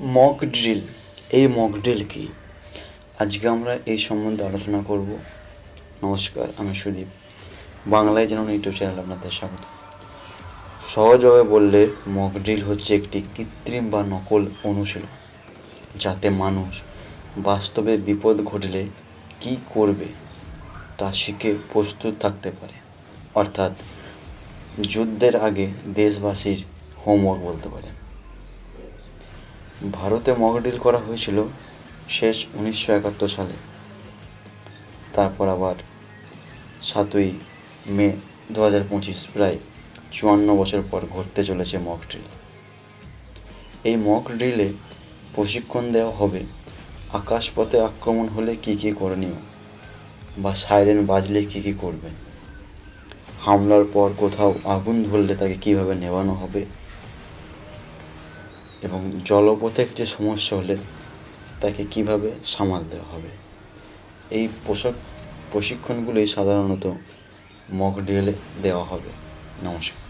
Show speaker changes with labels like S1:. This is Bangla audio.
S1: মক ড্রিল এই মক ড্রিল কি? আজকে আমরা এই সম্বন্ধে আলোচনা করব। নমস্কার, আমি সুদীপ। বাংলায় জানুন ইউটিউব চ্যানেল আপনাদের স্বাগত। সহজভাবে বললে মক ড্রিল হচ্ছে একটি কৃত্রিম বা নকল অনুশীলন, যাতে মানুষ বাস্তবে বিপদ ঘটলে কী করবে তা শিখে প্রস্তুত থাকতে পারে। অর্থাৎ যুদ্ধের আগে দেশবাসীর হোমওয়ার্ক বলতে পারেন। ভারতে মকড্রিল করা হয়েছিল শেষ উনিশশো একাত্তর সালে। তারপর আবার সাতই মে দু হাজার পঁচিশ, প্রায় চুয়ান্ন বছর পর ঘটতে চলেছে মক ড্রিল এই মক ড্রিলে প্রশিক্ষণ দেওয়া হবে আকাশপথে আক্রমণ হলে কী কী করণীয় বা সাইরেন বাজলে কী কী করবেন হামলার পর কোথাও আগুন ধরলে তাকে কীভাবে নেওয়ানো হবে? এবং জলপথে কিছু সমস্যা হলে তাকে কীভাবে সামাল দেওয়া হবে? এই পোশাক প্রশিক্ষণগুলি সাধারণত মক ডিলে দেওয়া হবে। নমস্কার।